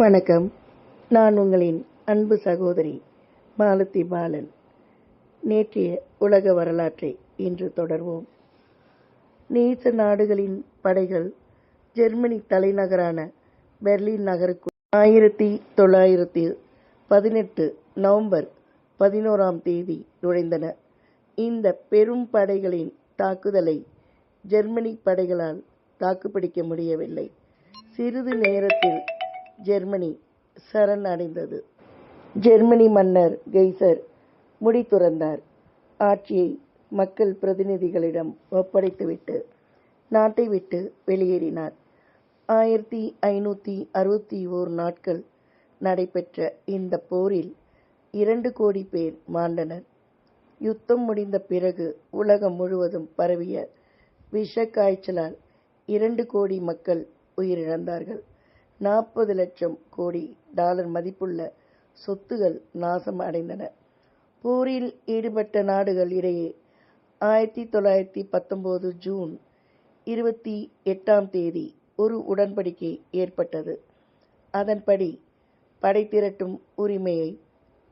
வணக்கம். நான் உங்களின் அன்பு சகோதரி மாலத்தி பாலன். நேற்றைய உலக வரலாற்றை இன்று தொடர்வோம். நேச நாடுகளின் படைகள் ஜெர்மனி தலைநகரான பெர்லின் நகருக்கு ஆயிரத்தி தொள்ளாயிரத்தி பதினெட்டு நவம்பர் பதினோராம் தேதி நுழைந்தன. இந்த பெரும் படைகளின் தாக்குதலை ஜெர்மனி படைகளால் தாக்குப்பிடிக்க முடியவில்லை. சிறிது நேரத்தில் ஜெர்மனி சரண் அடைந்தது. ஜெர்மனி மன்னர் கெய்சர் முடி துறந்தார். ஆட்சியை மக்கள் பிரதிநிதிகளிடம் ஒப்படைத்துவிட்டு நாட்டை விட்டு வெளியேறினார். ஆயிரத்தி ஐநூற்றி அறுபத்தி ஓர் நாட்கள் நடைபெற்ற இந்த போரில் இரண்டு கோடி பேர் மாண்டனர். யுத்தம் முடிந்த பிறகு உலகம் முழுவதும் பரவிய விஷ காய்ச்சலால் இரண்டு கோடி மக்கள் உயிரிழந்தார்கள். நாற்பது லட்சம் கோடி டாலர் மதிப்புள்ள சொத்துகள் நாசம் அடைந்தன. போரில் ஈடுபட்ட நாடுகள் இடையே ஆயிரத்தி தொள்ளாயிரத்தி பத்தொன்பது ஜூன் இருபத்தி எட்டாம் தேதி ஒரு உடன்படிக்கை ஏற்பட்டது. அதன்படி படை திரட்டும் உரிமையை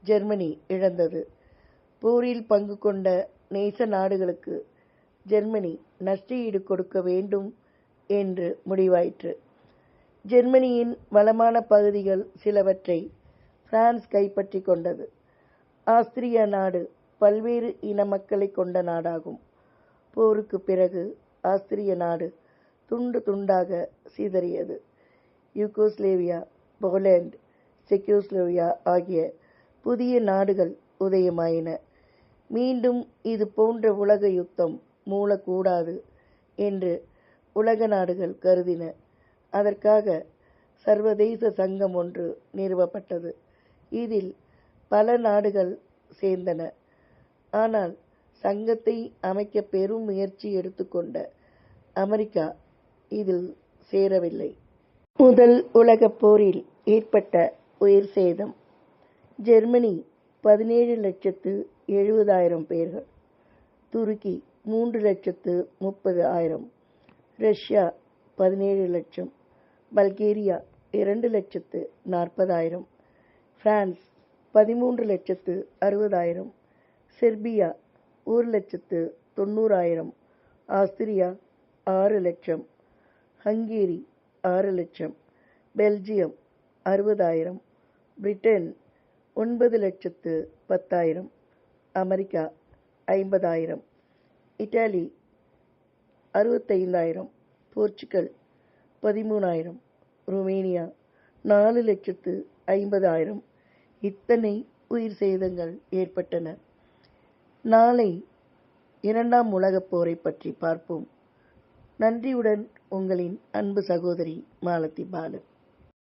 ஜெர்மனி இழந்தது. போரில் பங்கு கொண்ட நேச நாடுகளுக்கு ஜெர்மனி நஷ்டஈடு கொடுக்க வேண்டும் என்று முடிவாயிற்று. ஜெர்மனியின் வளமான பகுதிகள் சிலவற்றை பிரான்ஸ் கைப்பற்றி கொண்டது. ஆஸ்திரிய நாடு பல்வேறு இன மக்களை கொண்ட நாடாகும். போருக்கு பிறகு ஆஸ்திரிய நாடு துண்டு துண்டாக சிதறியது. யூகோஸ்லேவியா போலேண்ட் செக்கோஸ்லோவியா ஆகிய புதிய நாடுகள் உதயமாயின. மீண்டும் இது போன்ற உலக யுத்தம் மூளக்கூடாது என்று உலக நாடுகள் கருதின. அதற்காக சர்வதேச சங்கம் ஒன்று நிறுவப்பட்டது. இதில் பல நாடுகள் சேர்ந்தன. ஆனால் சங்கத்தை அமைக்க பெரும் முயற்சி எடுத்துக்கொண்ட அமெரிக்கா இதில் சேரவில்லை. முதல் உலகப் போரில் ஏற்பட்ட உயிர் சேதம். ஜெர்மனி பதினேழு லட்சத்து எழுபதாயிரம் பேர்கள் துருக்கி மூன்று லட்சத்து முப்பது ஆயிரம் ரஷ்யா பதினேழு லட்சம் பல்கேரியா இரண்டு லட்சத்து நாற்பதாயிரம். பிரான்ஸ் பதிமூன்று லட்சத்து அறுபதாயிரம். செர்பியா ஒரு லட்சத்து தொண்ணூறாயிரம். ஆஸ்திரியா ஆறு லட்சம். ஹங்கேரி ஆறு லட்சம். பெல்ஜியம் அறுபதாயிரம். பிரிட்டன் ஒன்பது லட்சத்து பத்தாயிரம். அமெரிக்கா ஐம்பதாயிரம். இட்டாலி அறுபத்தைந்தாயிரம். போர்ச்சுகல் பதிமூணாயிரம் ருமேனியா நாலு லட்சத்து ஐம்பதாயிரம். இத்தனை உயிர் சேதங்கள் ஏற்பட்டன. நாளை இரண்டாம் உலகப் போரை பற்றி பார்ப்போம். நன்றியுடன் உங்களின் அன்பு சகோதரி மாலதி பாலன்